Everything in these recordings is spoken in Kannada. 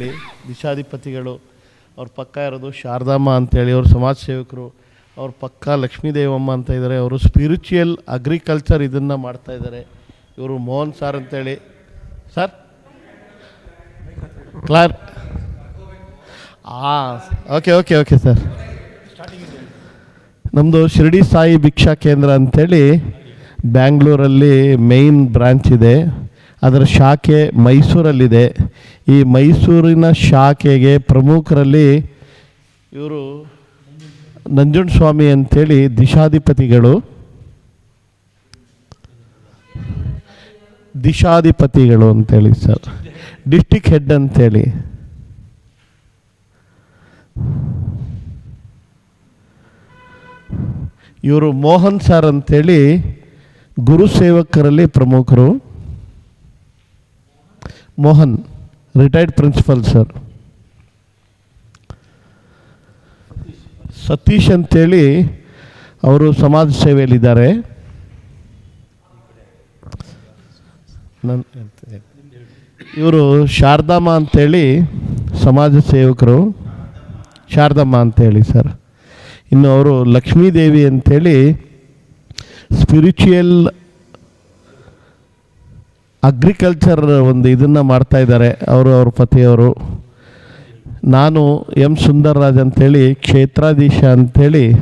ಅಂತೇಳಿ ದಿಶಾಧಿಪತಿಗಳು, ಅವ್ರ ಪಕ್ಕ ಇರೋದು ಶಾರದಮ್ಮ ಅಂತೇಳಿ, ಅವ್ರ ಸಮಾಜ ಸೇವಕರು, ಅವ್ರ ಪಕ್ಕ ಲಕ್ಷ್ಮೀದೇವಮ್ಮ ಅಂತ ಇದ್ದಾರೆ, ಅವರು ಸ್ಪಿರಿಚುಯಲ್ ಅಗ್ರಿಕಲ್ಚರ್ ಇದನ್ನು ಮಾಡ್ತಾ ಇದ್ದಾರೆ. ಇವರು ಮೋಹನ್ ಸಾರ್ ಅಂತೇಳಿ. ಸರ್ ಕ್ಲಾರ್ ಹಾಂ ಓಕೆ ಓಕೆ ಓಕೆ ಸರ್ ನಮ್ಮದು ಶಿರಡಿ ಸಾಯಿ ಭಿಕ್ಷಾ ಕೇಂದ್ರ ಅಂಥೇಳಿ ಬ್ಯಾಂಗ್ಳೂರಲ್ಲಿ ಮೇಯ್ನ್ ಬ್ರಾಂಚ್ ಇದೆ. ಅದರ ಶಾಖೆ ಮೈಸೂರಲ್ಲಿದೆ. ಈ ಮೈಸೂರಿನ ಶಾಖೆಗೆ ಪ್ರಮುಖರಲ್ಲಿ ಇವರು ನಂಜುಂಡಸ್ವಾಮಿ ಅಂಥೇಳಿ ದಿಶಾಧಿಪತಿಗಳು. ದಿಶಾಧಿಪತಿಗಳು ಅಂತೇಳಿ ಸರ್. ಡಿಸ್ಟಿಕ್ ಹೆಡ್ ಅಂತೇಳಿ. ಇವರು ಮೋಹನ್ ಸರ್ ಅಂಥೇಳಿ ಗುರು ಸೇವಕರಲ್ಲಿ ಪ್ರಮುಖರು. Mohan retired principal sir Satish ಅಂತೇಳಿ ಅವರು ಸಮಾಜ ಸೇವೆಯಲ್ಲಿದ್ದಾರೆ. ಇವರು ಶಾರದಮ್ಮ ಅಂತೇಳಿ ಸಮಾಜ ಸೇವಕರು. ಶಾರದಮ್ಮ ಅಂತೇಳಿ ಸರ್ ಇನ್ನು ಅವರು ಲಕ್ಷ್ಮೀದೇವಿ ಅಂಥೇಳಿ ಸ್ಪಿರಿಚುಯಲ್ ಅಗ್ರಿಕಲ್ಚರ್ ಒಂದು ಇದನ್ನು ಮಾಡ್ತಾ ಇದ್ದಾರೆ. ಅವರು, ಅವ್ರ ಪತಿಯವರು. ನಾನು ಎಂ. ಸುಂದರ್ರಾಜ್ ಅಂಥೇಳಿ ಕ್ಷೇತ್ರಾಧೀಶ ಅಂಥೇಳಿ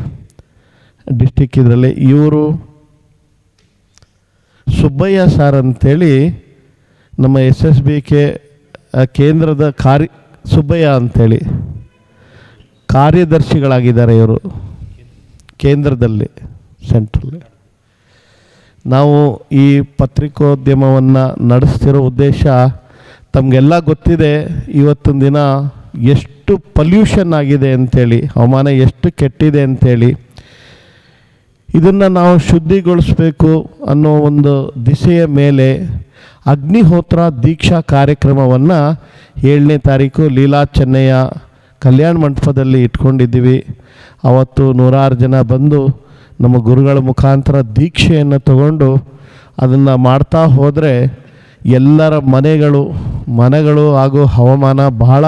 ಡಿಸ್ಟಿಕ್ ಇದರಲ್ಲಿ. ಇವರು ಸುಬ್ಬಯ್ಯ ಸಾರ್ ಅಂಥೇಳಿ ನಮ್ಮ ಎಸ್ ಎಸ್ ಬಿ ಕೆ ಕೇಂದ್ರದ ಕಾರ್ಯ, ಸುಬ್ಬಯ್ಯ ಅಂಥೇಳಿ ಕಾರ್ಯದರ್ಶಿಗಳಾಗಿದ್ದಾರೆ ಇವರು. ಕೇಂದ್ರದಲ್ಲಿ ಸೆಂಟ್ರಲ್ಲಿ ನಾವು ಈ ಪತ್ರಿಕೋದ್ಯಮವನ್ನು ನಡೆಸ್ತಿರೋ ಉದ್ದೇಶ ತಮಗೆಲ್ಲ ಗೊತ್ತಿದೆ, ಇವತ್ತಿನ ದಿನ ಎಷ್ಟು ಪಲ್ಯೂಷನ್ ಆಗಿದೆ ಅಂಥೇಳಿ ಹವಾಮಾನ ಎಷ್ಟು ಕೆಟ್ಟಿದೆ ಅಂಥೇಳಿ ಇದನ್ನು ನಾವು ಶುದ್ಧಿಗೊಳಿಸ್ಬೇಕು ಅನ್ನೋ ಒಂದು ದಿಸೆಯ ಮೇಲೆ ಅಗ್ನಿಹೋತ್ರ ದೀಕ್ಷಾ ಕಾರ್ಯಕ್ರಮವನ್ನು ಏಳನೇ ತಾರೀಕು ಲೀಲಾ ಚೆನ್ನಯ್ಯ ಕಲ್ಯಾಣ ಮಂಟಪದಲ್ಲಿ ಇಟ್ಕೊಂಡಿದ್ದೀವಿ. ಅವತ್ತು ನೂರಾರು ಜನ ಬಂದು ನಮ್ಮ ಗುರುಗಳ ಮುಖಾಂತರ ದೀಕ್ಷೆಯನ್ನು ತಗೊಂಡು ಅದನ್ನು ಮಾಡ್ತಾ ಹೋದರೆ ಎಲ್ಲರ ಮನೆಗಳು ಮನೆಗಳು ಹಾಗೂ ಹವಾಮಾನ ಬಹಳ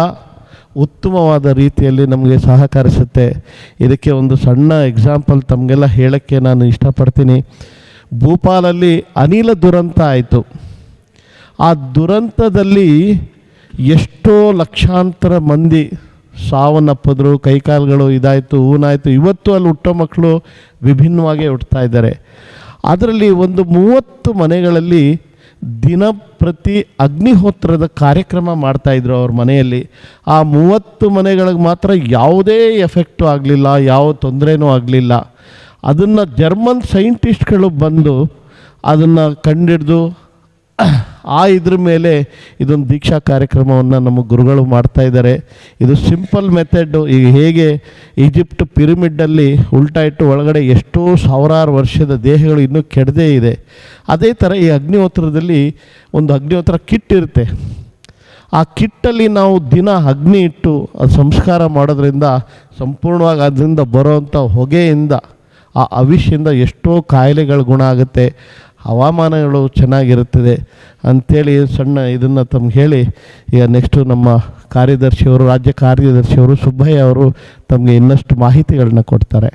ಉತ್ತಮವಾದ ರೀತಿಯಲ್ಲಿ ನಮಗೆ ಸಹಕರಿಸುತ್ತೆ. ಇದಕ್ಕೆ ಒಂದು ಸಣ್ಣ ಎಕ್ಸಾಂಪಲ್ ತಮಗೆಲ್ಲ ಹೇಳೋಕ್ಕೆ ನಾನು ಇಷ್ಟಪಡ್ತೀನಿ. ಭೂಪಾಲಲ್ಲಿ ಅನಿಲ ದುರಂತ ಆಯಿತು. ಆ ದುರಂತದಲ್ಲಿ ಎಷ್ಟೋ ಲಕ್ಷಾಂತರ ಮಂದಿ ಸಾವನ್ನಪ್ಪಿದ್ರು ಕೈಕಾಲುಗಳು ಇದಾಯಿತು, ಊನಾಯಿತು. ಇವತ್ತು ಅಲ್ಲಿ ಹುಟ್ಟೋ ಮಕ್ಕಳು ವಿಭಿನ್ನವಾಗಿ ಹುಟ್ಟುತ್ತಾ ಇದ್ದಾರೆ. ಅದರಲ್ಲಿ ಒಂದು ಮೂವತ್ತು ಮನೆಗಳಲ್ಲಿ ದಿನ ಪ್ರತಿ ಅಗ್ನಿಹೋತ್ರದ ಕಾರ್ಯಕ್ರಮ ಮಾಡ್ತಾಯಿದ್ರು ಅವ್ರ ಮನೆಯಲ್ಲಿ. ಆ ಮೂವತ್ತು ಮನೆಗಳಿಗೆ ಮಾತ್ರ ಯಾವುದೇ ಎಫೆಕ್ಟು ಆಗಲಿಲ್ಲ, ಯಾವ ತೊಂದರೆನೂ ಆಗಲಿಲ್ಲ. ಅದನ್ನು ಜರ್ಮನ್ ಸೈಂಟಿಸ್ಟ್ಗಳು ಬಂದು ಅದನ್ನು ಕಂಡಿಡಿದು ಆ ಇದ್ರ ಮೇಲೆ ಇದೊಂದು ದೀಕ್ಷಾ ಕಾರ್ಯಕ್ರಮವನ್ನು ನಮ್ಮ ಗುರುಗಳು ಮಾಡ್ತಾ ಇದ್ದಾರೆ. ಇದು ಸಿಂಪಲ್ ಮೆಥಡ್ಡು ಈಗ ಹೇಗೆ ಈಜಿಪ್ಟ್ ಪಿರಮಿಡ್ಡಲ್ಲಿ ಉಲ್ಟಾ ಇಟ್ಟು ಒಳಗಡೆ ಎಷ್ಟೋ ಸಾವಿರಾರು ವರ್ಷದ ದೇಹಗಳು ಇನ್ನೂ ಕೆಡದೇ ಇದೆ. ಅದೇ ಥರ ಈ ಅಗ್ನಿಹೋತ್ರದಲ್ಲಿ ಒಂದು ಅಗ್ನಿಹೋತ್ರ ಕಿಟ್ ಇರುತ್ತೆ. ಆ ಕಿಟ್ಟಲ್ಲಿ ನಾವು ದಿನ ಅಗ್ನಿ ಇಟ್ಟು ಅದು ಸಂಸ್ಕಾರ ಮಾಡೋದ್ರಿಂದ, ಸಂಪೂರ್ಣವಾಗಿ ಅದರಿಂದ ಬರೋವಂಥ ಹೊಗೆಯಿಂದ, ಆ ಅವಿಷಿಂದ ಎಷ್ಟೋ ಕಾಯಿಲೆಗಳು ಗುಣ ಆಗುತ್ತೆ. ಹವಾಮಾನಗಳು ಚೆನ್ನಾಗಿರುತ್ತದೆ ಅಂಥೇಳಿ ಸಣ್ಣ ಇದನ್ನು ತಮ್ಗೆ ಹೇಳಿ, ಈಗ ನೆಕ್ಸ್ಟು ನಮ್ಮ ಕಾರ್ಯದರ್ಶಿಯವರು, ರಾಜ್ಯ ಕಾರ್ಯದರ್ಶಿಯವರು ಸುಬ್ಬಯ್ಯ ಅವರು ತಮಗೆ ಇನ್ನಷ್ಟು ಮಾಹಿತಿಗಳನ್ನ ಕೊಡ್ತಾರೆ.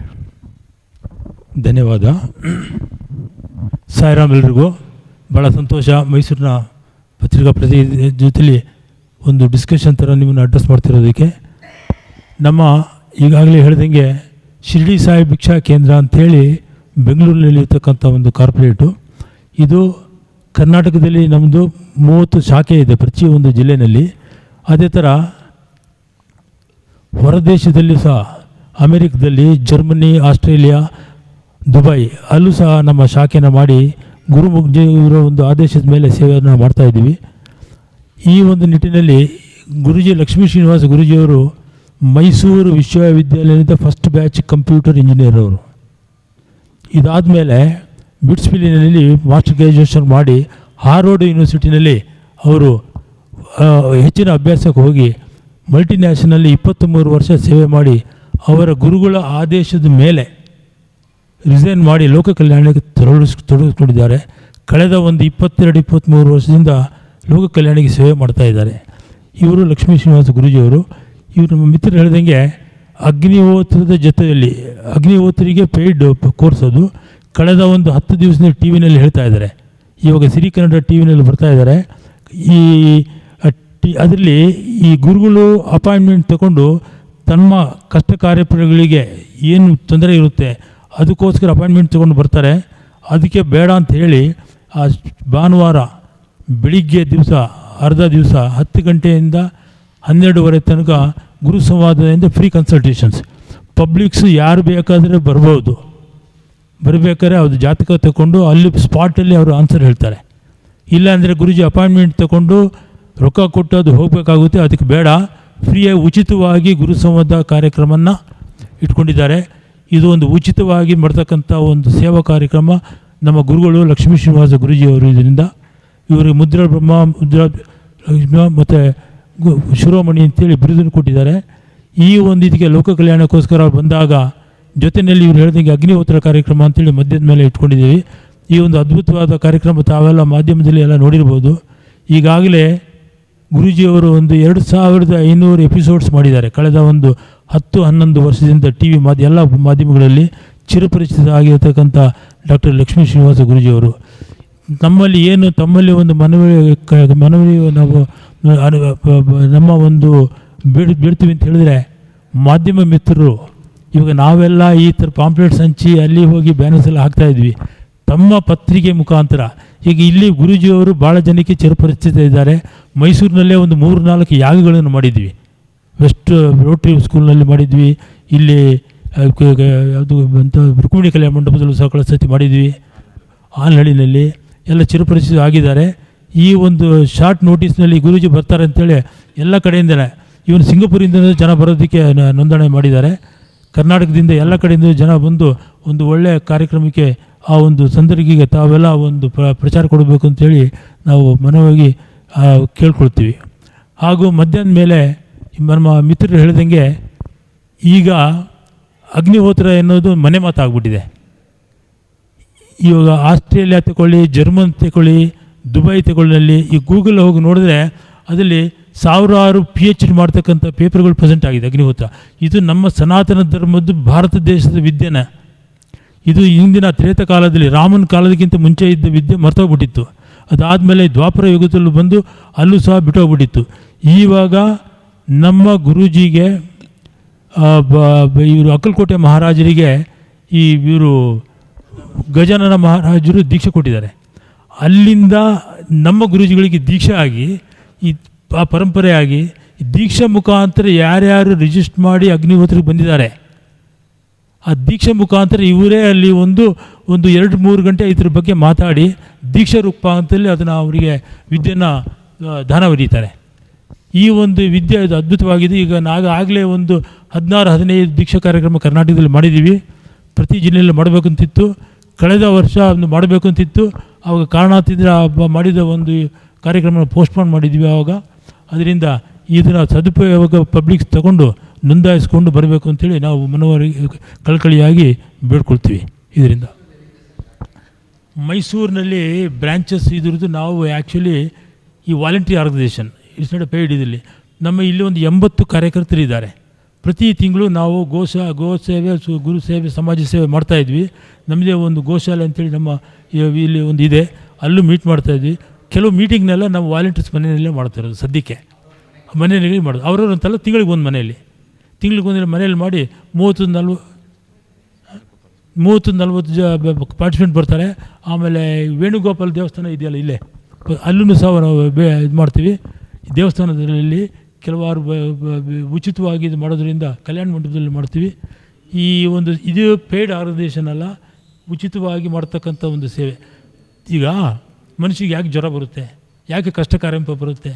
ಧನ್ಯವಾದ. ಸಾಯಿರಾಮ್ ಎಲ್ರಿಗೂ ಭಾಳ ಸಂತೋಷ. ಮೈಸೂರಿನ ಪತ್ರಿಕಾ ಪ್ರತಿನಿಧಿ ಜೊತೆಲಿ ಒಂದು ಡಿಸ್ಕಷನ್ ಥರ ನಿಮ್ಮನ್ನು ಅಡ್ರೆಸ್ ಮಾಡ್ತಿರೋದಕ್ಕೆ. ನಮ್ಮ ಈಗಾಗಲೇ ಹೇಳ್ದಂಗೆ ಶಿರಡಿ ಸಾಯಿ ಭಿಕ್ಷಾ ಕೇಂದ್ರ ಅಂಥೇಳಿ ಬೆಂಗಳೂರಿನಲ್ಲಿ ಇರ್ತಕ್ಕಂಥ ಒಂದು ಕಾರ್ಪೊರೇಟು ಇದು ಕರ್ನಾಟಕದಲ್ಲಿ ನಮ್ಮದು ಮೂವತ್ತು ಶಾಖೆ ಇದೆ ಪ್ರತಿಯೊಂದು ಜಿಲ್ಲೆಯಲ್ಲಿ ಅದೇ ಥರ ಹೊರದೇಶದಲ್ಲಿ ಸಹ ಅಮೆರಿಕದಲ್ಲಿ ಜರ್ಮನಿ, ಆಸ್ಟ್ರೇಲಿಯಾ, ದುಬೈ ಅಲ್ಲೂ ಸಹ ನಮ್ಮ ಶಾಖೆನ ಮಾಡಿ ಗುರುಮುಗ್ಜಿ ಇವರ ಒಂದು ಆದೇಶದ ಮೇಲೆ ಸೇವೆಯನ್ನು ಮಾಡ್ತಾಯಿದ್ದೀವಿ ಈ ಒಂದು ನಿಟ್ಟಿನಲ್ಲಿ ಗುರುಜಿ ಲಕ್ಷ್ಮೀ ಶ್ರೀನಿವಾಸ ಗುರುಜಿಯವರು ಮೈಸೂರು ವಿಶ್ವವಿದ್ಯಾಲಯದ ಫಸ್ಟ್ ಬ್ಯಾಚ್ ಕಂಪ್ಯೂಟರ್ ಇಂಜಿನಿಯರ್ ಅವರು. ಇದಾದಮೇಲೆ ಬಿಟ್ಸ್ಪಿಲಿನಲ್ಲಿ ಮಾಸ್ಟರ್ ಗ್ರ್ಯಾಜುಯೇಷನ್ ಮಾಡಿ ಹಾರ್ವರ್ಡ್ ಯೂನಿವರ್ಸಿಟಿನಲ್ಲಿ ಅವರು ಹೆಚ್ಚಿನ ಅಭ್ಯಾಸಕ್ಕೆ ಹೋಗಿ ಮಲ್ಟಿನ್ಯಾಷನಲ್ಲಿ ಇಪ್ಪತ್ತ್ಮೂರು ವರ್ಷ ಸೇವೆ ಮಾಡಿ ಅವರ ಗುರುಗಳ ಆದೇಶದ ಮೇಲೆ ರಿಸೈನ್ ಮಾಡಿ ಲೋಕ ಕಲ್ಯಾಣಕ್ಕೆ ತೊಡಗಿಸ್ ತೊಡಗಿಸ್ಕೊಂಡಿದ್ದಾರೆ ಕಳೆದ ಒಂದು ಇಪ್ಪತ್ತೆರಡು ಇಪ್ಪತ್ತ್ಮೂರು ವರ್ಷದಿಂದ ಲೋಕ ಕಲ್ಯಾಣಿಗೆ ಸೇವೆ ಮಾಡ್ತಾ ಇದ್ದಾರೆ. ಇವರು ಲಕ್ಷ್ಮೀ ಶ್ರೀನಿವಾಸ ಗುರೂಜಿಯವರು. ಇವರು ನಮ್ಮ ಮಿತ್ರರು ಹೇಳ್ದಂಗೆ ಅಗ್ನಿಹೋತ್ರದ ಜೊತೆಯಲ್ಲಿ, ಅಗ್ನಿಹೋತ್ರಿಗೆ ಪೇಯ್ಡ್ ಕೋರ್ಸ್ ಅದು. ಕಳೆದ ಒಂದು ಹತ್ತು ದಿವಸದಿಂದ ಟಿ ವಿನಲ್ಲಿ ಹೇಳ್ತಾ ಇದ್ದಾರೆ. ಇವಾಗ ಸಿರಿ ಕನ್ನಡ ಟಿ ವಿನಲ್ಲಿ ಬರ್ತಾ ಇದ್ದಾರೆ. ಈ ಟಿ, ಅದರಲ್ಲಿ ಈ ಗುರುಗಳು ಅಪಾಯಿಂಟ್ಮೆಂಟ್ ತಗೊಂಡು ತಮ್ಮ ಕಷ್ಟ ಕಾರ್ಯಪಡೆಗಳಿಗೆ ಏನು ತೊಂದರೆ ಇರುತ್ತೆ, ಅದಕ್ಕೋಸ್ಕರ ಅಪಾಯಿಂಟ್ಮೆಂಟ್ ತೊಗೊಂಡು ಬರ್ತಾರೆ. ಅದಕ್ಕೆ ಬೇಡ ಅಂತ ಹೇಳಿ ಆ ಭಾನುವಾರ ಬೆಳಿಗ್ಗೆ ದಿವಸ, ಅರ್ಧ ದಿವಸ, ಹತ್ತು ಗಂಟೆಯಿಂದ ಹನ್ನೆರಡುವರೆ ತನಕ ಗುರು ಸಂವಾದದಿಂದ ಫ್ರೀ ಕನ್ಸಲ್ಟೇಷನ್ಸ್ ಪಬ್ಲಿಕ್ಸ್ ಯಾರು ಬೇಕಾದರೆ ಬರ್ಬೋದು. ಬರಬೇಕಾದ್ರೆ ಅವ್ರ ಜಾತಕ ತಗೊಂಡು ಅಲ್ಲಿ ಸ್ಪಾಟಲ್ಲಿ ಅವರು ಆನ್ಸರ್ ಹೇಳ್ತಾರೆ. ಇಲ್ಲಾಂದರೆ ಗುರುಜಿ ಅಪಾಯಿಂಟ್ಮೆಂಟ್ ತಗೊಂಡು ರೊಕ್ಕ ಕೊಟ್ಟು ಅದು ಹೋಗಬೇಕಾಗುತ್ತೆ, ಅದಕ್ಕೆ ಬೇಡ. ಫ್ರೀಯಾಗಿ ಉಚಿತವಾಗಿ ಗುರು ಸಂವಾದ ಕಾರ್ಯಕ್ರಮನ ಇಟ್ಕೊಂಡಿದ್ದಾರೆ. ಇದು ಒಂದು ಉಚಿತವಾಗಿ ಮಾಡ್ತಕ್ಕಂಥ ಒಂದು ಸೇವಾ ಕಾರ್ಯಕ್ರಮ. ನಮ್ಮ ಗುರುಗಳು ಲಕ್ಷ್ಮೀ ಶ್ರೀನಿವಾಸ ಗುರುಜಿಯವರು ಇದರಿಂದ. ಇವರಿಗೆ ಮುದ್ರಾ ಬ್ರಹ್ಮ, ಮುದ್ರಾ ಮತ್ತು ಶಿರೋಮಣಿ ಅಂತೇಳಿ ಬಿರುದನ್ನು ಕೊಟ್ಟಿದ್ದಾರೆ. ಈ ಒಂದು ಇದಕ್ಕೆ ಲೋಕ ಕಲ್ಯಾಣಕ್ಕೋಸ್ಕರ ಬಂದಾಗ ಜೊತೆಯಲ್ಲಿ ಇವ್ರು ಹೇಳಿದಂಗೆ ಅಗ್ನಿಹೋತ್ರ ಕಾರ್ಯಕ್ರಮ ಅಂತೇಳಿ ಮಧ್ಯದ ಮೇಲೆ ಇಟ್ಕೊಂಡಿದ್ದೀವಿ. ಈ ಒಂದು ಅದ್ಭುತವಾದ ಕಾರ್ಯಕ್ರಮ ತಾವೆಲ್ಲ ಮಾಧ್ಯಮದಲ್ಲಿ ಎಲ್ಲ ನೋಡಿರ್ಬೋದು. ಈಗಾಗಲೇ ಗುರೂಜಿಯವರು ಒಂದು ಎರಡು ಸಾವಿರದ ಐನೂರು ಎಪಿಸೋಡ್ಸ್ ಮಾಡಿದ್ದಾರೆ. ಕಳೆದ ಒಂದು ಹತ್ತು, ಹನ್ನೊಂದು ವರ್ಷದಿಂದ ಟಿ ವಿ ಮಾಧ್ಯ ಎಲ್ಲ ಮಾಧ್ಯಮಗಳಲ್ಲಿ ಚಿರಪರಿಚಿತ ಆಗಿರತಕ್ಕಂಥ ಡಾಕ್ಟರ್ ಲಕ್ಷ್ಮೀ ಶ್ರೀನಿವಾಸ ಗುರೂಜಿಯವರು. ನಮ್ಮಲ್ಲಿ ಏನು, ತಮ್ಮಲ್ಲಿ ಒಂದು ಮನವಿ ಮನವಿ ನಾವು ನಮ್ಮ ಒಂದು ಬೇಡ ಬೇಡ್ತೀವಿ ಅಂತ ಹೇಳಿದ್ರೆ ಮಾಧ್ಯಮ ಮಿತ್ರರು ಇವಾಗ ನಾವೆಲ್ಲ ಈ ಥರ ಪಾಂಪ್ಲೆಟ್ಸ್ ಹಂಚಿ ಅಲ್ಲಿ ಹೋಗಿ ಬ್ಯಾನರ್ಸ್ ಎಲ್ಲ ಹಾಕ್ತಾ ಇದ್ವಿ. ತಮ್ಮ ಪತ್ರಿಕೆ ಮುಖಾಂತರ. ಈಗ ಇಲ್ಲಿ ಗುರೂಜಿಯವರು ಭಾಳ ಜನಕ್ಕೆ ಚಿರಪರಿಚಿತ ಇದ್ದಾರೆ. ಮೈಸೂರಿನಲ್ಲೇ ಒಂದು ಮೂರು ನಾಲ್ಕು ಯಾಗಗಳನ್ನು ಮಾಡಿದ್ವಿ. ವೆಸ್ಟ್ ರೋಟ್ರಿ ಸ್ಕೂಲ್ನಲ್ಲಿ ಮಾಡಿದ್ವಿ. ಇಲ್ಲಿ ಅದು ಅಂತ ರುಕ್ಮಿಣಿ ಕಲ್ಯಾಣ ಮಂಟಪದಲ್ಲೂ ಸಹ ಸತಿ ಮಾಡಿದ್ವಿ. ಆನಹಳ್ಳಿನಲ್ಲಿ ಎಲ್ಲ ಚಿರಪರಿಚಿತ ಆಗಿದ್ದಾರೆ. ಈ ಒಂದು ಶಾರ್ಟ್ ನೋಟಿಸ್ನಲ್ಲಿ ಗುರೂಜಿ ಬರ್ತಾರೆ ಅಂತೇಳಿ ಎಲ್ಲ ಕಡೆಯಿಂದಲೇ ಇವನು ಸಿಂಗಪುರಿಂದ ಜನ ಬರೋದಕ್ಕೆ ನೋಂದಣಿ ಮಾಡಿದ್ದಾರೆ. ಕರ್ನಾಟಕದಿಂದ ಎಲ್ಲ ಕಡೆಯಿಂದ ಜನ ಬಂದು ಒಂದು ಒಳ್ಳೆಯ ಕಾರ್ಯಕ್ರಮಕ್ಕೆ ಆ ಒಂದು ಸಂದರ್ಭಿಗೆ ತಾವೆಲ್ಲ ಒಂದು ಪ್ರ, ಪ್ರಚಾರ ಕೊಡಬೇಕು ಅಂತೇಳಿ ನಾವು ಮನವಾಗಿ ಕೇಳ್ಕೊಳ್ತೀವಿ. ಹಾಗೂ ಮಧ್ಯಾಹ್ನ ಮೇಲೆ ನಮ್ಮ ಮಿತ್ರರು ಹೇಳಿದಂಗೆ ಈಗ ಅಗ್ನಿಹೋತ್ರ ಎನ್ನುವುದು ಮನೆ ಮಾತಾಗ್ಬಿಟ್ಟಿದೆ. ಇವಾಗ ಆಸ್ಟ್ರೇಲಿಯಾ ತಗೊಳ್ಳಿ ಜರ್ಮನ್ ತಗೊಳ್ಳಿ ದುಬೈ ತಗೊಳ್ಳಿ ಈ ಗೂಗಲ್ ಹೋಗಿ ನೋಡಿದ್ರೆ ಅದರಲ್ಲಿ ಸಾವಿರಾರು ಪಿ ಎಚ್ ಡಿ ಮಾಡ್ತಕ್ಕಂಥ ಪೇಪರ್ಗಳು ಪ್ರೆಸೆಂಟ್ ಆಗಿದೆ ಅಗ್ನಿಹೋತ್ರ. ಇದು ನಮ್ಮ ಸನಾತನ ಧರ್ಮದ್ದು ಭಾರತ ದೇಶದ ವಿದ್ಯೆನ. ಇದು ಹಿಂದಿನ ತ್ರೇತ ಕಾಲದಲ್ಲಿ ರಾಮನ ಕಾಲದಕ್ಕಿಂತ ಮುಂಚೆ ಇದ್ದ ವಿದ್ಯೆ ಮರ್ತೋಗ್ಬಿಟ್ಟಿತ್ತು. ಅದಾದಮೇಲೆ ದ್ವಾಪರ ಯುಗದಲ್ಲೂ ಬಂದು ಅಲ್ಲೂ ಸಹ ಬಿಟ್ಟೋಗ್ಬಿಟ್ಟಿತ್ತು. ಈವಾಗ ನಮ್ಮ ಗುರೂಜಿಗೆ ಇವರು ಅಕ್ಕಲಕೋಟೆ ಮಹಾರಾಜರಿಗೆ ಈ ಇವರು ಗಜಾನನ ಮಹಾರಾಜರು ದೀಕ್ಷೆ ಕೊಟ್ಟಿದ್ದಾರೆ. ಅಲ್ಲಿಂದ ನಮ್ಮ ಗುರೂಜಿಗಳಿಗೆ ದೀಕ್ಷೆ ಆಗಿ ಈ ಆ ಪರಂಪರೆಯಾಗಿ ದೀಕ್ಷೆ ಮುಖಾಂತರ ಯಾರ್ಯಾರು ರಿಜಿಸ್ಟರ್ ಮಾಡಿ ಅಗ್ನಿಹೋತ್ರಕ್ಕೆ ಬಂದಿದ್ದಾರೆ. ಆ ದೀಕ್ಷೆ ಮುಖಾಂತರ ಇವರೇ ಅಲ್ಲಿ ಒಂದು ಒಂದು ಎರಡು, ಮೂರು ಗಂಟೆ ಇದ್ರ ಬಗ್ಗೆ ಮಾತಾಡಿ ದೀಕ್ಷಾ ರೂಪಾಂತರಲ್ಲಿ ಅದನ್ನು ಅವರಿಗೆ ವಿದ್ಯೆನ ದಾನ ಬರೀತಾರೆ ಈ ಒಂದು ವಿದ್ಯೆ ಇದು ಅದ್ಭುತವಾಗಿದೆ. ಈಗ ನಾವು ಆಗಲೇ ಒಂದು ಹದಿನಾರು, ಹದಿನೈದು ದೀಕ್ಷಾ ಕಾರ್ಯಕ್ರಮ ಕರ್ನಾಟಕದಲ್ಲಿ ಮಾಡಿದ್ದೀವಿ. ಪ್ರತಿ ಜಿಲ್ಲೆಯಲ್ಲಿ ಮಾಡಬೇಕಂತಿತ್ತು. ಕಳೆದ ವರ್ಷ ಅದನ್ನು ಮಾಡಬೇಕಂತಿತ್ತು. ಆವಾಗ ಕಾರಣ ಬ- ಮಾಡಿದ ಒಂದು ಕಾರ್ಯಕ್ರಮ ಪೋಸ್ಟ್ಪೋನ್ ಮಾಡಿದ್ವಿ ಆವಾಗ. ಅದರಿಂದ ಇದನ್ನು ಸದುಪಯೋಗ ಪಬ್ಲಿಕ್ಸ್ ತಗೊಂಡು ನೋಂದಾಯಿಸ್ಕೊಂಡು ಬರಬೇಕು ಅಂತೇಳಿ ನಾವು ಮನವರಿ ಕಳಕಳಿಯಾಗಿ ಬೇಡ್ಕೊಳ್ತೀವಿ ಇದರಿಂದ. ಮೈಸೂರಿನಲ್ಲಿ ಬ್ರ್ಯಾಂಚಸ್ ಇದ್ರದ್ದು ನಾವು ಆ್ಯಕ್ಚುಲಿ ಈ voluntary organisation it's not paid ಇದರಲ್ಲಿ. ನಮ್ಮ ಇಲ್ಲಿ ಒಂದು ಎಂಬತ್ತು ಕಾರ್ಯಕರ್ತರಿದ್ದಾರೆ ಪ್ರತಿ ತಿಂಗಳು ನಾವು ಗೋಶಾ ಗೋ ಸೇವೆ, ಸು- ಗುರು ಸೇವೆ, ಸಮಾಜ ಸೇವೆ ಮಾಡ್ತಾಯಿದ್ವಿ ನಮ್ಮದೇ ಒಂದು ಗೋಶಾಲೆ ಅಂತೇಳಿ ನಮ್ಮ ಇಲ್ಲಿ ಒಂದು ಇದೆ. ಅಲ್ಲೂ ಮೀಟ್ ಮಾಡ್ತಾ ಇದ್ವಿ. ಕೆಲವು ಮೀಟಿಂಗ್ನೆಲ್ಲ ನಾವು ವಾಲಂಟಿಯರ್ಸ್ ಮನೆಯಲ್ಲೇ ಮಾಡ್ತಿರೋದು ಸದ್ಯಕ್ಕೆ. ಮನೆಯಲ್ಲಿ ಮಾಡೋದು. ಅವ್ರವ್ರ ಅಂತಲ್ಲ ತಿಂಗಳಿಗೆ ಒಂದು ಮನೆಯಲ್ಲಿ. ತಿಂಗಳಿಗೆ ಒಂದು ಮನೆಯಲ್ಲಿ ಮಾಡಿ ಮೂವತ್ತು ನಲ್ವ ಮೂವತ್ತು ನಲ್ವತ್ತು ಜ ಪಾರ್ಟಿಸಿಪೆಂಟ್ ಬರ್ತಾರೆ. ಆಮೇಲೆ ವೇಣುಗೋಪಾಲ್ ದೇವಸ್ಥಾನ ಇದೆಯಲ್ಲ ಇಲ್ಲೇ. ಅಲ್ಲೂ ಸಹ ನಾವು ಬೇ ಇದು ಮಾಡ್ತೀವಿ. ದೇವಸ್ಥಾನದಲ್ಲಿ ಕೆಲವಾರು ಉಚಿತವಾಗಿ ಇದು ಮಾಡೋದ್ರಿಂದ ಕಲ್ಯಾಣ ಮಂಟಪದಲ್ಲಿ ಮಾಡ್ತೀವಿ. ಈ ಒಂದು ಇದು ಪೇಯ್ಡ್ ಆರ್ಗನೈಸೇಷನ್ ಅಲ್ಲ, ಉಚಿತವಾಗಿ ಮಾಡ್ತಕ್ಕಂಥ ಒಂದು ಸೇವೆ. ಈಗ ಮನುಷ್ಯಗೆ ಯಾಕೆ ಜ್ವರ ಬರುತ್ತೆ? ಯಾಕೆ ಕಷ್ಟ ಕಾರ್ಯಂಪ ಬರುತ್ತೆ?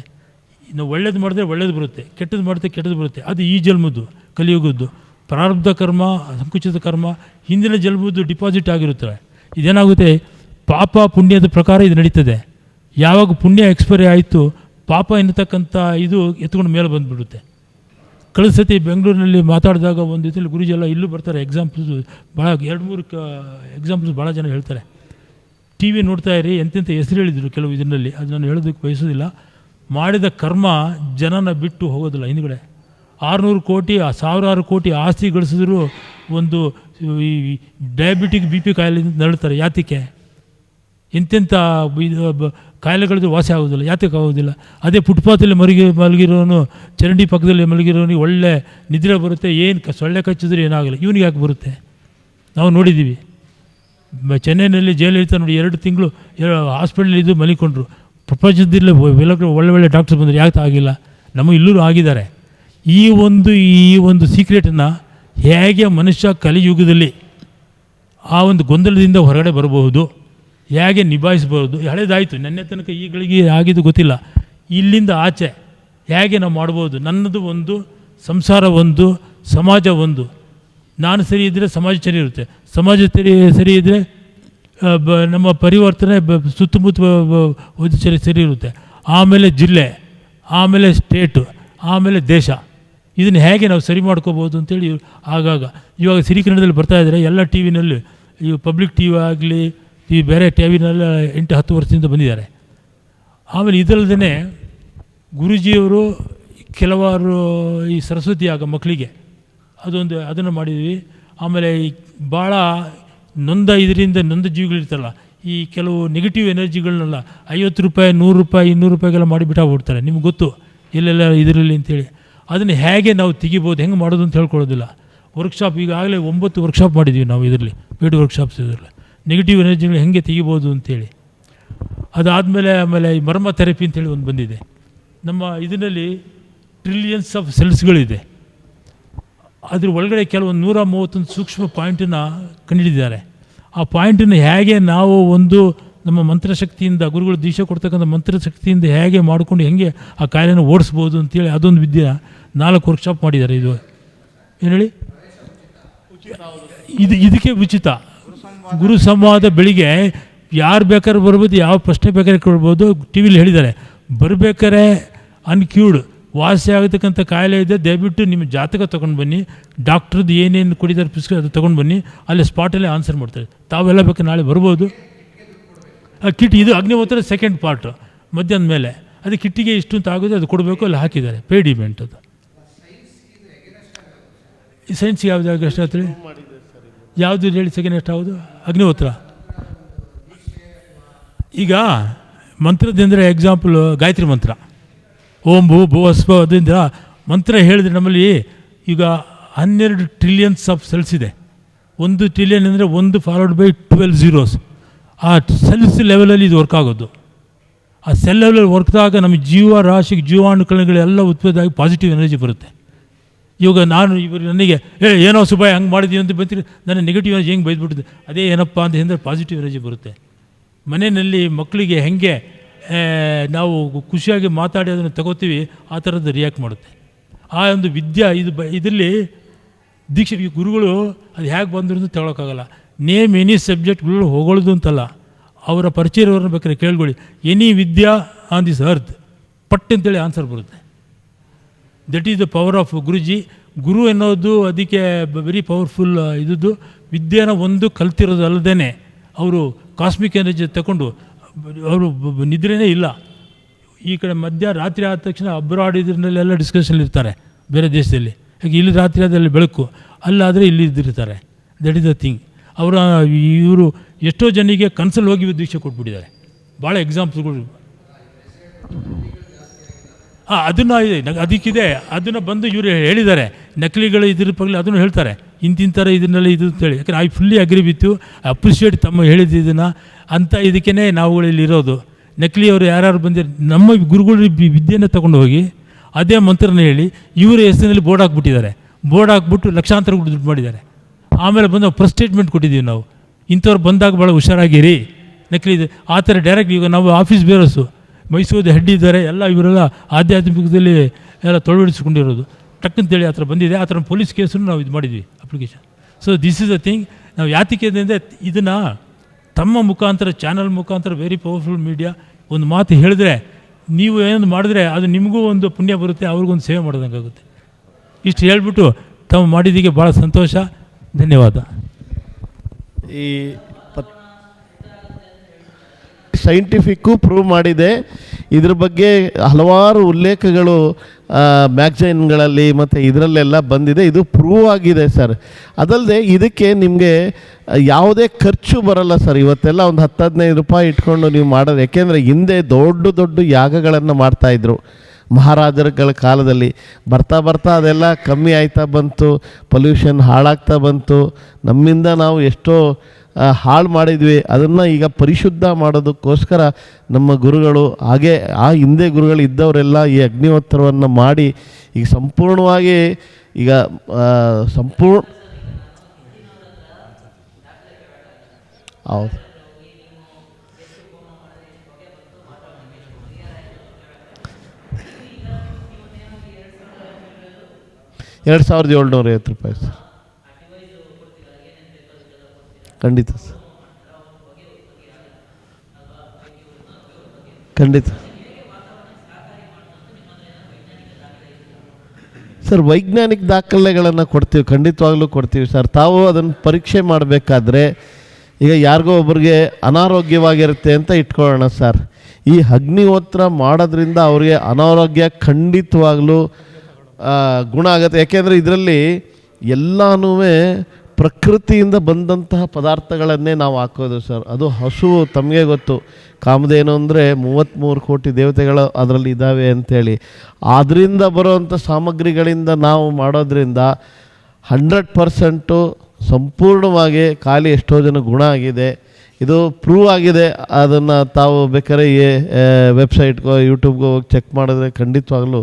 ಇನ್ನು ಒಳ್ಳೇದು ಮಾಡಿದ್ರೆ ಒಳ್ಳೇದು ಬರುತ್ತೆ ಕೆಟ್ಟದ್ದು ಮಾಡಿದ್ರೆ ಕೆಟ್ಟದ್ದು ಬರುತ್ತೆ. ಅದು ಈ ಜನ್ಮದ್ದು, ಕಲಿಯುಗದ್ದು. ಪ್ರಾರಬ್ಧ ಕರ್ಮ ಸಂಕುಚಿತ ಕರ್ಮ, ಹಿಂದಿನ ಜನ್ಮದ್ದು ಡಿಪಾಸಿಟ್ ಆಗಿರುತ್ತವೆ. ಇದೇನಾಗುತ್ತೆ? ಪಾಪ ಪುಣ್ಯದ ಪ್ರಕಾರ ಇದು ನಡೀತದೆ. ಯಾವಾಗ ಪುಣ್ಯ ಎಕ್ಸ್ಪೈರಿ ಆಯಿತು, ಪಾಪ ಎನ್ನತಕ್ಕಂಥ ಇದು ಎತ್ಕೊಂಡು ಮೇಲೆ ಬಂದುಬಿಡುತ್ತೆ. ಕಳೆದ ಸತಿ ಬೆಂಗಳೂರಿನಲ್ಲಿ ಮಾತಾಡಿದಾಗ ಒಂದು ಇದರಲ್ಲಿ ಗುರುಜಿ ಎಲ್ಲ ಇಲ್ಲೂ ಬರ್ತಾರೆ. ಎಕ್ಸಾಂಪಲ್ಸು ಭಾಳ ಎರಡು ಮೂರು ಕ ಎಕ್ಸಾಂಪಲ್ಸ್ ಭಾಳ ಜನ ಹೇಳ್ತಾರೆ. ಟಿ ವಿ ನೋಡ್ತಾ ಇರಿ ಎಂತೆಂಥ ಹೆಸರು ಹೇಳಿದರು ಕೆಲವು ಇದರಲ್ಲಿ, ಅದು ನಾನು ಹೇಳೋದಕ್ಕೆ ಬಯಸೋದಿಲ್ಲ ಮಾಡಿದ ಕರ್ಮ ಜನನ ಬಿಟ್ಟು ಹೋಗೋದಿಲ್ಲ ಹಿಂದ್ಗಡೆ. ಆರುನೂರು ಕೋಟಿ ಸಾವಿರಾರು ಕೋಟಿ ಆಸ್ತಿ ಗಳಿಸಿದ್ರು ಒಂದು ಈ ಡಯಾಬಿಟಿಕ್ ಬಿ ಪಿ ಕಾಯಿಲೆ ನರಳ್ತಾರೆ, ಯಾತಕ್ಕೆ? ಎಂತೆಂಥ ಕಾಯಿಲೆಗಳದ್ದು ವಾಸಿ ಆಗೋದಿಲ್ಲ, ಯಾತಕ್ಕೆ ಆಗೋದಿಲ್ಲ? ಅದೇ ಫುಟ್ಪಾತಲ್ಲಿ ಮಲಗಿ ಮಲಗಿರೋನು, ಚರಂಡಿ ಪಕ್ಕದಲ್ಲಿ ಮಲಗಿರೋನಿಗೆ ಒಳ್ಳೆ ನಿದ್ರೆ ಬರುತ್ತೆ, ಏನು ಸೊಳ್ಳೆ ಕಚ್ಚಿದ್ರೆ ಏನಾಗಲ್ಲ, ಇವನಿಗೆ ಯಾಕೆ ಬರುತ್ತೆ? ನಾವು ನೋಡಿದ್ದೀವಿ. ಚೆನ್ನೈನಲ್ಲಿ ಜಯಲಲಿತಾ ನೋಡಿ ಎರಡು ತಿಂಗಳು ಹಾಸ್ಪಿಟಲ್ ಇದ್ದು ಮಲಿಕೊಂಡ್ರು. ಪ್ರಪಂಚದಲ್ಲಿ ಒಳ್ಳೆ ಒಳ್ಳೆ ಡಾಕ್ಟರ್ ಬಂದರು ಯಾಕೆ ಆಗಿಲ್ಲ? ನಮ್ಮ ಇಲ್ಲೂ ಆಗಿದ್ದಾರೆ. ಈ ಒಂದು ಈ ಒಂದು ಸೀಕ್ರೆಟನ್ನು ಹೇಗೆ ಮನುಷ್ಯ ಕಲಿಯುಗದಲ್ಲಿ ಆ ಒಂದು ಗೊಂದಲದಿಂದ ಹೊರಗಡೆ ಬರಬಹುದು, ಹೇಗೆ ನಿಭಾಯಿಸಬಹುದು, ಹಳೇದಾಯಿತು. ನೆನ್ನೆ ತನಕ ಈಗಳಿಗೆ ಆಗಿದ್ದು ಗೊತ್ತಿಲ್ಲ. ಇಲ್ಲಿಂದ ಆಚೆ ಹೇಗೆ ನಾವು ಮಾಡ್ಬೋದು? ನನ್ನದು ಒಂದು, ಸಂಸಾರ ಒಂದು, ಸಮಾಜ ಒಂದು. ನಾನು ಸರಿ ಇದ್ದರೆ ಸಮಾಜ ಸರಿ ಇರುತ್ತೆ. ಸಮಾಜ ಸರಿ ಸರಿ ಇದ್ದರೆ ಬ, ನಮ್ಮ ಪರಿವರ್ತನೆ ಬ- ಸುತ್ತಮುತ್ತ ಒಂದು ಸರಿ ಸರಿ ಇರುತ್ತೆ. ಆಮೇಲೆ ಜಿಲ್ಲೆ, ಆಮೇಲೆ ಸ್ಟೇಟು, ಆಮೇಲೆ ದೇಶ. ಇದನ್ನು ಹೇಗೆ ನಾವು ಸರಿ ಮಾಡ್ಕೋಬೋದು ಅಂತೇಳಿ ಆಗಾಗ. ಇವಾಗ ಸಿರಿಕನ್ನಡದಲ್ಲಿ ಬರ್ತಾ ಇದ್ದಾರೆ ಎಲ್ಲ ಟಿ ವಿನಲ್ಲಿ ಈ ಪಬ್ಲಿಕ್ ಟಿ ವಿ ಆಗಲಿ, ಈ ಬೇರೆ ಟಿ ವಿನೆಲ್ಲ ಎಂಟು, ಹತ್ತು ವರ್ಷದಿಂದ ಬಂದಿದ್ದಾರೆ. ಆಮೇಲೆ ಇದಲ್ಲದೇ ಗುರೂಜಿಯವರು, ಕೆಲವಾರು ಈ ಸರಸ್ವತಿ ಆಗ ಮಕ್ಕಳಿಗೆ ಅದೊಂದು ಅದನ್ನು ಮಾಡಿದ್ವಿ. ಆಮೇಲೆ ಈ ಭಾಳ ನೊಂದ ಇದರಿಂದ ನೊಂದ ಜೀವಿಗಳಿರ್ತಲ್ಲ ಈ ಕೆಲವು ನೆಗೆಟಿವ್ ಎನರ್ಜಿಗಳನ್ನೆಲ್ಲ ಐವತ್ತು ರೂಪಾಯಿ, ನೂರು ರೂಪಾಯಿ, ಇನ್ನೂರು ರೂಪಾಯಿಗೆಲ್ಲ ಮಾಡಿ ಬಿಟ್ಟಾಗ್ಬಿಡ್ತಾರೆ ನಿಮ್ಗೆ ಗೊತ್ತು, ಎಲ್ಲೆಲ್ಲ ಇದರಲ್ಲಿ ಅಂತೇಳಿ. ಅದನ್ನು ಹೇಗೆ ನಾವು ತೆಗಿಬೋದು, ಹೆಂಗೆ ಮಾಡೋದು ಅಂತ ಹೇಳ್ಕೊಳ್ಳೋದಿಲ್ಲ. ವರ್ಕ್ಶಾಪ್ ಈಗಾಗಲೇ ಒಂಬತ್ತು ವರ್ಕ್ಶಾಪ್ ಮಾಡಿದ್ವಿ ನಾವು ಇದರಲ್ಲಿ ಪೇಡ್ ವರ್ಕ್ಶಾಪ್ಸ್ ಇದರಲ್ಲಿ. ನೆಗೆಟಿವ್ ಎನರ್ಜಿಗಳು ಹೆಂಗೆ ತೆಗಿಬೋದು ಅಂತೇಳಿ. ಅದಾದಮೇಲೆ ಆಮೇಲೆ ಈ ಮರ್ಮ ಥೆರಪಿ ಅಂತೇಳಿ ಒಂದು ಬಂದಿದೆ. ನಮ್ಮ ಇದರಲ್ಲಿ ಟ್ರಿಲಿಯನ್ಸ್ ಆಫ್ ಸೆಲ್ಸ್ಗಳಿದೆ ಅದ್ರ ಒಳಗಡೆ ಕೆಲವೊಂದು ನೂರ ಮೂವತ್ತೊಂದು ಸೂಕ್ಷ್ಮ ಪಾಯಿಂಟನ್ನು ಕಂಡುಹಿಡಿದಿದ್ದಾರೆ ಆ ಪಾಯಿಂಟನ್ನು ಹೇಗೆ ನಾವು ಒಂದು ನಮ್ಮ ಮಂತ್ರಶಕ್ತಿಯಿಂದ ಗುರುಗಳು ದೀಶ ಕೊಡ್ತಕ್ಕಂಥ ಮಂತ್ರಶಕ್ತಿಯಿಂದ ಹೇಗೆ ಮಾಡಿಕೊಂಡು ಹೆಂಗೆ ಆ ಕಾರ್ಯನ ಓಡಿಸ್ಬೋದು ಅಂತೇಳಿ ಅದೊಂದು ವಿದ್ಯೆ ನಾಲ್ಕು ವರ್ಕ್ಶಾಪ್ ಮಾಡಿದ್ದಾರೆ ಇದು. ಏನು ಹೇಳಿ? ಇದು ಇದಕ್ಕೆ ಉಚಿತ. ಗುರು ಸಂವಾದ ಬೆಳಿಗ್ಗೆ ಯಾರು ಬೇಕಾದ್ರೆ ಬರ್ಬೋದು, ಯಾವ ಪ್ರಶ್ನೆ ಬೇಕಾದ್ರೆ ಕೇಳ್ಬೋದು ಟಿ ವಿಲಿ ಹೇಳಿದ್ದಾರೆ. ಬರಬೇಕಾರೆ ಅನ್ಕ್ಯೂರ್ಡ್ ವಾಸಿ ಆಗತಕ್ಕಂಥ ಕಾಯಿಲೆ ಇದೆ, ದಯವಿಟ್ಟು ನಿಮ್ಮ ಜಾತಕ ತೊಗೊಂಡು ಬನ್ನಿ. ಡಾಕ್ಟ್ರದ್ದು ಏನೇನು ಕುಡಿದಾರೆ ಪ್ರಿಸ್ಕ್ರಿ ಅದು ತೊಗೊಂಡು ಬನ್ನಿ. ಅಲ್ಲಿ ಸ್ಪಾಟಲ್ಲೇ ಆನ್ಸರ್ ಮಾಡ್ತಾರೆ. ತಾವೆಲ್ಲ ಬೇಕು, ನಾಳೆ ಬರ್ಬೋದು. ಕಿಟ್, ಇದು ಅಗ್ನಿಹೋತ್ರ ಸೆಕೆಂಡ್ ಪಾರ್ಟ್ ಮಧ್ಯಾಹ್ನ ಮೇಲೆ. ಅದು ಕಿಟ್ಟಿಗೆ ಇಷ್ಟು ಅಂತ ಆಗೋದು ಅದು ಕೊಡಬೇಕು, ಅಲ್ಲಿ ಹಾಕಿದ್ದಾರೆ. ಪೇಡಿಮೆಂಟ್ ಅದು. ಈ ಸೈನ್ಸ್ ಯಾವ್ದು ಎಷ್ಟು ಹೇಳ್ತೀರಿ? ಯಾವುದು ಹೇಳಿ ಸೆಕೆಂಡ್ ಎಷ್ಟು ಆಗೋದು? ಅಗ್ನಿಹೋತ್ರ. ಈಗ ಮಂತ್ರದಿಂದ ಎಕ್ಸಾಂಪಲ್ ಗಾಯತ್ರಿ ಮಂತ್ರ. ಓಂ ಭೂ ಭೂ ಸ್ವ ಅದರಿಂದ ಮಂತ್ರ ಹೇಳಿದ್ರೆ ನಮ್ಮಲ್ಲಿ ಈಗ ಹನ್ನೆರಡು ಟ್ರಿಲಿಯನ್ಸ್ ಆಫ್ ಸೆಲ್ಸ್ ಇದೆ. ಒಂದು ಟ್ರಿಲಿಯನ್ ಅಂದರೆ ಒಂದು ಫಾಲೋಡ್ ಬೈ ಟ್ವೆಲ್ ಝೀರೋಸ್ ಆ ಸೆಲ್ಸ್ ಲೆವೆಲಲ್ಲಿ ಇದು ವರ್ಕ್ ಆಗೋದು. ಆ ಸೆಲ್ ಲೆವೆಲಲ್ಲಿ ವರ್ಕ್ದಾಗ ನಮ್ಮ ಜೀವ ರಾಶಿಗೆ ಜೀವಾಣುಕಣಗಳೆಲ್ಲ ಉತ್ಪತ್ತಿಯಾಗಿ ಪಾಸಿಟಿವ್ ಎನರ್ಜಿ ಬರುತ್ತೆ. ಇವಾಗ ನಾನು ಇವರು ನನಗೆ, ಏ, ಏನೋ ಸುಭಾಯ್ ಹಂಗೆ ಮಾಡಿದ್ದೀವಿ ಅಂತ ಬಂತೀರಿ ನನ್ನ ನೆಗೆಟಿವ್ ಎನರ್ಜಿ ಹೆಂಗೆ ಬೈದ್ಬಿಟ್ಟಿದೆ? ಅದೇ ಏನಪ್ಪ ಅಂತ ಹೇಳಿದ್ರೆ ಪಾಸಿಟಿವ್ ಎನರ್ಜಿ ಬರುತ್ತೆ. ಮನೆಯಲ್ಲಿ ಮಕ್ಕಳಿಗೆ ಹೆಂಗೆ ನಾವು ಖುಷಿಯಾಗಿ ಮಾತಾಡಿ ಅದನ್ನು ತಗೋತೀವಿ, ಆ ಥರದ್ದು ರಿಯಾಕ್ಟ್ ಮಾಡುತ್ತೆ. ಆ ಒಂದು ವಿದ್ಯಾ ಇದು ಬ ಇದರಲ್ಲಿ ದೀಕ್ಷೆ, ಈ ಗುರುಗಳು ಅದು ಹೇಗೆ ಬಂದರು ಅಂತ ತಗೊಳಕ್ಕಾಗಲ್ಲ ನೇಮ್ ಎನಿ ಸಬ್ಜೆಕ್ಟ್ಗಳು ಹೊಗಳದು ಅಂತಲ್ಲ, ಅವರ ಪರಿಚಯ ಇರೋರನ್ನ ಬೇಕಾದ್ರೆ ಕೇಳ್ಕೊಳ್ಳಿ. Any Vidya on this earth ಪಟ್ ಅಂತೇಳಿ ಆನ್ಸರ್ ಬರುತ್ತೆ. That is the power of Guruji. ಗುರು ಎನ್ನೋದು ಅದಕ್ಕೆ ವೆರಿ ಪವರ್ಫುಲ್ ಇದ್ದದ್ದು ವಿದ್ಯೆನ ಒಂದು ಕಲ್ತಿರೋದು ಅಲ್ಲದೇ ಅವರು ಕಾಸ್ಮಿಕ್ ಎನರ್ಜಿ ತಗೊಂಡು ಅವರು ನಿದ್ರೆನೇ ಇಲ್ಲ. ಈ ಕಡೆ ಮಧ್ಯ ರಾತ್ರಿ ಆದ ತಕ್ಷಣ ಅಬ್ರಾಡ್ ಇದ್ರಲ್ಲೆಲ್ಲ ಡಿಸ್ಕಷನ್ ಇರ್ತಾರೆ ಬೇರೆ ದೇಶದಲ್ಲಿ. ಹಾಗೆ ಇಲ್ಲಿ ರಾತ್ರಿ ಆದಲ್ಲಿ ಬೆಳಕು, ಅಲ್ಲಾದರೆ ಇಲ್ಲಿ ಇದ್ದಿರ್ತಾರೆ. ದಟ್ ಇಸ್ ದ ಥಿಂಗ್ ಅವರ ಇವರು ಎಷ್ಟೋ ಜನಿಗೆ ಕನ್ಸಲ್ಲಿ ಹೋಗಿ ದೀಕ್ಷೆ ಕೊಟ್ಬಿಟ್ಟಿದ್ದಾರೆ. ಭಾಳ ಎಕ್ಸಾಂಪಲ್ಗಳು ಹಾಂ, ಅದನ್ನು ಅದಕ್ಕಿದೆ, ಅದನ್ನು ಬಂದು ಇವರು ಹೇಳಿದ್ದಾರೆ. ನಕಲಿಗಳು ಇದ್ರ ಪಗಲಿ ಅದನ್ನು ಹೇಳ್ತಾರೆ. ಇಂತಿಂಥರ ಇದನ್ನೆಲ್ಲ ಇದು ಅಂತೇಳಿ. ಯಾಕಂದ್ರೆ I fully agree with appreciate ತಮ್ಮ ಹೇಳಿದ್ದು ಇದನ್ನು. ಅಂತ ಇದಕ್ಕೇ ನಾವುಗಳು ಇಲ್ಲಿ ಇರೋದು. ನಕಲಿಯವರು ಯಾರ್ಯಾರು ಬಂದಿರ, ನಮ್ಮ ಗುರುಗಳು ವಿದ್ಯೆಯನ್ನು ತಗೊಂಡು ಹೋಗಿ ಅದೇ ಮಂತ್ರನ ಹೇಳಿ ಇವರ ಹೆಸರಿನಲ್ಲಿ ಬೋರ್ಡ್ ಹಾಕ್ಬಿಟ್ಟಿದ್ದಾರೆ. ಬೋರ್ಡ್ ಹಾಕ್ಬಿಟ್ಟು ಲಕ್ಷಾಂತರ ದುಡ್ಡು ಮಾಡಿದ್ದಾರೆ. ಆಮೇಲೆ ಬಂದು ಪ್ರೆಸ್ ಸ್ಟೇಟ್ಮೆಂಟ್ ಕೊಟ್ಟಿದ್ದೀವಿ ನಾವು. ಇಂಥವ್ರು ಬಂದಾಗ ಭಾಳ ಹುಷಾರಾಗಿರಿ. ನಕಲಿ ಆ ಥರ ಡೈರೆಕ್ಟ್ ಈಗ ನಾವು ಆಫೀಸ್ ಬೇರೋಸು ಮೈಸೂರು ಹೆಡ್ ಇದ್ದಾರೆ. ಎಲ್ಲ ಇವರೆಲ್ಲ ಆಧ್ಯಾತ್ಮಿಕದಲ್ಲಿ ಎಲ್ಲ ತೊಡಗಿಸಿಕೊಂಡಿರೋದು. ಟಕ್ಕಂತೇಳಿ ಆ ಥರ ಬಂದಿದೆ, ಆ ಥರ ಪೊಲೀಸ್ ಕೇಸನ್ನು ನಾವು ಇದು ಮಾಡಿದ್ವಿ application so this is a thing ನಾವು ಯಾತಿಕೆಯಿಂದ ಇದನ್ನು ತಮ್ಮ ಮುಖಾಂತರ ಚಾನಲ್ ಮುಖಾಂತರ ವೆರಿ ಪವರ್ಫುಲ್ ಮೀಡಿಯಾ ಒಂದು ಮಾತು ಹೇಳಿದ್ರೆ, ನೀವು ಏನೊಂದು ಮಾಡಿದ್ರೆ ಅದು ನಿಮಗೂ ಒಂದು ಪುಣ್ಯ ಬರುತ್ತೆ ಅವ್ರಿಗೊಂದು ಸೇವೆ ಮಾಡೋದಂಗಾಗುತ್ತೆ ಇಷ್ಟು ಹೇಳ್ಬಿಟ್ಟು ತಾವು ಮಾಡಿದ್ದಕ್ಕೆ ಭಾಳ ಸಂತೋಷ, ಧನ್ಯವಾದ. ಈ ಪತ್ ಸೈಂಟಿಫಿಕ್ಕು ಪ್ರೂವ್ ಮಾಡಿದೆ. ಇದ್ರ ಬಗ್ಗೆ ಹಲವಾರು ಉಲ್ಲೇಖಗಳು ಮ್ಯಾಗ್ಝೈನ್ಗಳಲ್ಲಿ ಮತ್ತು ಇದರಲ್ಲೆಲ್ಲ ಬಂದಿದೆ. ಇದು ಪ್ರೂವ್ ಆಗಿದೆ ಸರ್. ಅದಲ್ಲದೆ ಇದಕ್ಕೆ ನಿಮಗೆ ಯಾವುದೇ ಖರ್ಚು ಬರಲ್ಲ ಸರ್. ಇವತ್ತೆಲ್ಲ ಒಂದು ಹತ್ತು ಹದಿನೈದು ರೂಪಾಯಿ ಇಟ್ಕೊಂಡು ನೀವು ಮಾಡೋದು. ಯಾಕೆಂದರೆ ಹಿಂದೆ ದೊಡ್ಡ ದೊಡ್ಡ ಯಾಗಗಳನ್ನು ಮಾಡ್ತಾಯಿದ್ರು ಮಹಾರಾಜರುಗಳ ಕಾಲದಲ್ಲಿ ಬರ್ತಾ ಬರ್ತಾ ಅದೆಲ್ಲ ಕಮ್ಮಿ ಆಯ್ತಾ ಬಂತು. ಪೊಲ್ಯೂಷನ್ ಹಾಳಾಗ್ತಾ ಬಂತು. ನಮ್ಮಿಂದ ನಾವು ಎಷ್ಟೋ ಹಾಳು ಮಾಡಿದ್ವಿ. ಅದನ್ನು ಈಗ ಪರಿಶುದ್ಧ ಮಾಡೋದಕ್ಕೋಸ್ಕರ ನಮ್ಮ ಗುರುಗಳು, ಹಾಗೆ ಆ ಹಿಂದೆ ಗುರುಗಳು ಇದ್ದವರೆಲ್ಲ ಈ ಅಗ್ನಿಹೋತ್ರವನ್ನು ಮಾಡಿ ಈಗ ಸಂಪೂರ್ಣವಾಗಿ ಈಗ ಸಂಪೂರ್ಣ ಹೌದು. ಎರಡು ಸಾವಿರದ ಏಳ್ನೂರ ಐವತ್ತು ರೂಪಾಯಿ ಸರ್. ಖಂಡಿತ ಖಂಡಿತ. ಸರ್, ವೈಜ್ಞಾನಿಕ ದಾಖಲೆಗಳನ್ನು ಕೊಡ್ತೀವಿ, ಖಂಡಿತವಾಗ್ಲೂ ಕೊಡ್ತೀವಿ ಸರ್. ತಾವು ಅದನ್ನು ಪರೀಕ್ಷೆ ಮಾಡಬೇಕಾದ್ರೆ ಈಗ ಯಾರಿಗೋ ಒಬ್ಬರಿಗೆ ಅನಾರೋಗ್ಯವಾಗಿರುತ್ತೆ ಅಂತ ಇಟ್ಕೊಳ್ಳೋಣ ಸರ್. ಈ ಅಗ್ನಿಹೋತ್ರ ಮಾಡೋದ್ರಿಂದ ಅವರಿಗೆ ಅನಾರೋಗ್ಯ ಖಂಡಿತವಾಗ್ಲೂ ಗುಣ ಆಗುತ್ತೆ. ಯಾಕೆಂದರೆ ಇದರಲ್ಲಿ ಎಲ್ಲನೂ ಪ್ರಕೃತಿಯಿಂದ ಬಂದಂತಹ ಪದಾರ್ಥಗಳನ್ನೇ ನಾವು ಹಾಕೋದು ಸರ್. ಅದು ಹಸು, ತಮಗೆ ಗೊತ್ತು. ಕಾಮಧೇನು ಅಂದರೆ ಮೂವತ್ತ್ಮೂರು ಕೋಟಿ ದೇವತೆಗಳು ಅದರಲ್ಲಿ ಇದ್ದಾವೆ ಅಂಥೇಳಿ ಅದರಿಂದ ಬರೋವಂಥ ಸಾಮಗ್ರಿಗಳಿಂದ ನಾವು ಮಾಡೋದ್ರಿಂದ ಹಂಡ್ರೆಡ್ ಪರ್ಸೆಂಟು ಸಂಪೂರ್ಣವಾಗಿ ಖಾಲಿ ಎಷ್ಟೋ ಜನ ಗುಣ ಆಗಿದೆ. ಇದು ಪ್ರೂವ್ ಆಗಿದೆ. ಅದನ್ನು ತಾವು ಬೇಕಾದ್ರೆ ವೆಬ್ಸೈಟ್ಗೋ ಯೂಟ್ಯೂಬ್ಗೋ ಹೋಗಿ ಚೆಕ್ ಮಾಡಿದ್ರೆ ಖಂಡಿತವಾಗ್ಲೂ